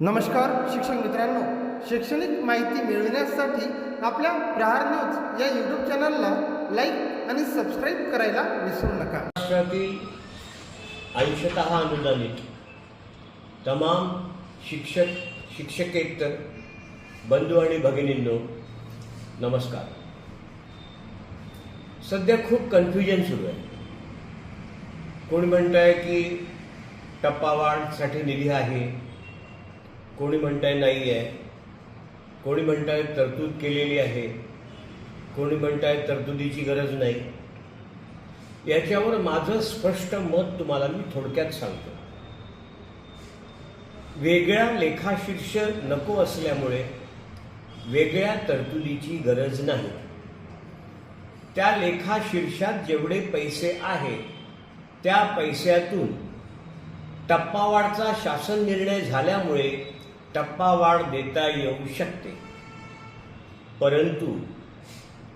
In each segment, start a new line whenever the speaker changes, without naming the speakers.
नमस्कार शिक्षक मित्रांनो. शैक्षणिक माहिती मिळविण्यासाठी आपल्या प्रहार न्यूज या यूट्यूब चॅनलला लाईक आणि सबस्क्राईब करायला विसरू नका.
महाराष्ट्रातील अंशत अनुदानित तमाम शिक्षक शिक्षकेतर बंधू आणि भगिनींनो नमस्कार. सध्या खूप कन्फ्युजन सुरू आहे. कोणी म्हणत आहे की टप्पावाढसाठी निधी आहे? कोणी म्हणताय नाही आहे कोणी म्हणताय तरतूद केलेली आहे कोणी म्हणताय तरतुदीची गरज नाही याच्यावर माझं स्पष्ट मत तुम्हाला मी थोडक्यात सांगतो. वेगळ्या लेखाशीर्ष नको असल्यामुळे वेगळ्या तरतुदीची गरज नाही. त्या लेखाशीर्षात जेवढे पैसे आहे त्या पैशातून टप्पावाढचा शासन निर्णय झाल्यामुळे टप्पावाढ देता येऊ शकते. परंतु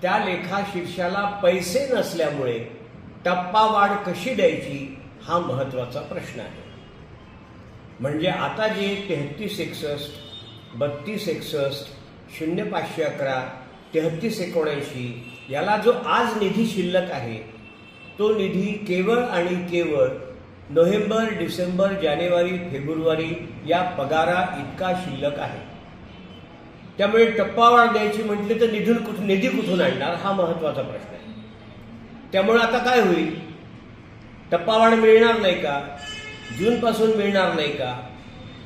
त्या लेखाशीर्षाला पैसे नसल्यामुळे टप्पावाढ कशी द्यायची हा महत्त्वाचा प्रश्न आहे. म्हणजे आता जे तेहतीस एकसष्ट बत्तीस एकसष्ट शून्य पाचशे अकरा तेहतीस एकोणऐंशी याला जो आज निधी शिल्लक आहे तो निधी केवळ आणि केवळ नोव्हेंबर डिसेंबर जानेवारी फेब्रुवारी या पगारा इतका शिल्लक आहे. त्यामुळे टप्पावाढ द्यायची म्हटली तर निधून कुठून निधी कुठून आणणार? हा महत्त्वाचा प्रश्न आहे. त्यामुळे आता काय होईल? टप्पावाढ मिळणार नाही का? जूनपासून मिळणार नाही का?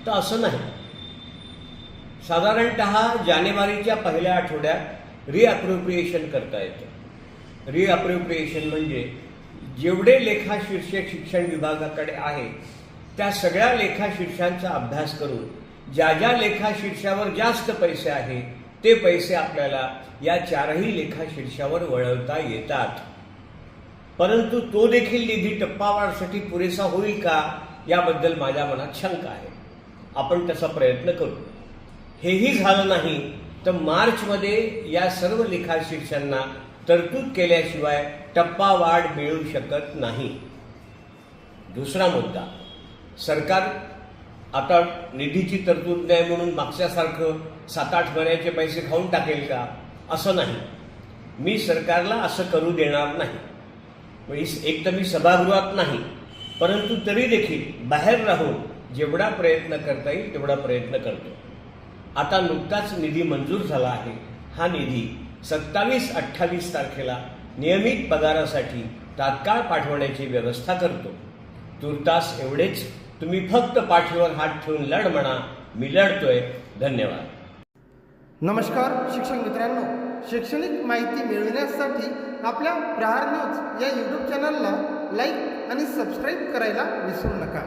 तर असं नाही. साधारणत जानेवारीच्या पहिल्या आठवड्यात रिअप्रोप्रिएशन करता येतं. रिअप्रोप्रिएशन म्हणजे जेवढे लेखाशीर्षक शिक्षण विभागाकडे आहे त्या सगळ्या लेखाशीर्षांचा अभ्यास करून ज्या ज्या लेखाशीर्षावर जास्त पैसे आहे ते पैसे आपल्याला या चारही लेखाशीर्षावर वळवता येतात. परंतु तो देखील निधी टप्पावाढसाठी पुरेसा होईल का याबद्दल माझ्या मनात शंका आहे. आपण तसा प्रयत्न करू. हेही झालं नाही तर मार्चमध्ये या सर्व लेखाशीर्षांना तरतूद केल्याशिवाय टप्पा वाढ मिळू शकत नाही. दुसरा मुद्दा सरकार आता निधीची तरतूद नाही म्हणून मागच्यासारखं सात आठ महिन्याचे पैसे खाऊन टाकेल का? असं नाही. मी सरकारला असं करू देणार नाही. म्हणजे एक तर मी सभागृहात नाही परंतु तरी देखील बाहेर राहून जेवढा प्रयत्न करता येईल तेवढा प्रयत्न करतो. आता नुकताच निधी मंजूर झाला आहे. हा निधी सत्तावीस अठ्ठावीस तारखेला नियमित पगारासाठी तात्काळ पाठवण्याची व्यवस्था करतो. तुर्तास एवढेच. तुम्ही फक्त पाठीवर हात ठेवून लढ म्हणा. मी लढतोय. धन्यवाद.
नमस्कार शिक्षक मित्रांनो. शैक्षणिक माहिती मिळविण्यासाठी आपल्या प्रहार न्यूज या यूट्यूब चॅनलला लाईक आणि सबस्क्राईब करायला विसरू नका.